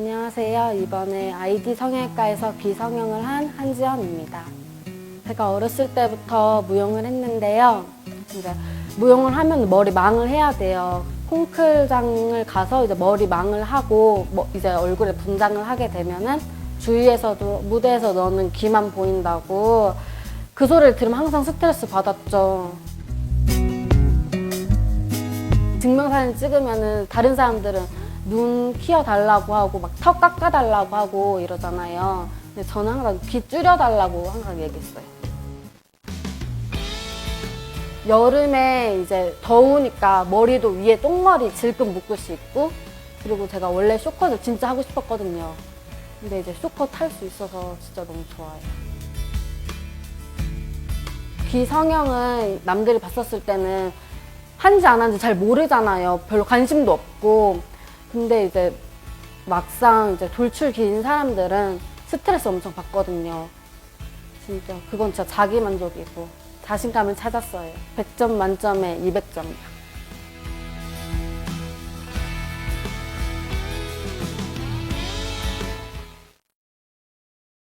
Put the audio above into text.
안녕하세요. 이번에 아이디 성형외과에서 귀성형을 한 한지연입니다. 제가 어렸을 때부터 무용을 했는데요. 이제 무용을 하면 머리 망을 해야 돼요. 콩클장을 가서 이제 머리 망을 하고 뭐 이제 얼굴에 분장을 하게 되면은 주위에서도 무대에서 너는 귀만 보인다고 그 소리를 들으면 항상 스트레스 받았죠. 증명사진 찍으면은 다른 사람들은 눈 키워달라고 하고 막 턱 깎아달라고 하고 이러잖아요. 근데 저는 항상 귀 줄여달라고 항상 얘기했어요. 여름에 이제 더우니까 머리도 위에 똥머리 질끈 묶을 수 있고 그리고 제가 원래 쇼컷을 진짜 하고 싶었거든요. 근데 이제 쇼컷 할 수 있어서 진짜 너무 좋아요. 귀 성형은 남들이 봤었을 때는 한지 안 한지 잘 모르잖아요. 별로 관심도 없고. 근데 이제 막상 이제 돌출 긴 사람들은 스트레스 엄청 받거든요. 진짜 그건 진짜 자기 만족이고 자신감을 찾았어요. 100점 만점에 200점이요.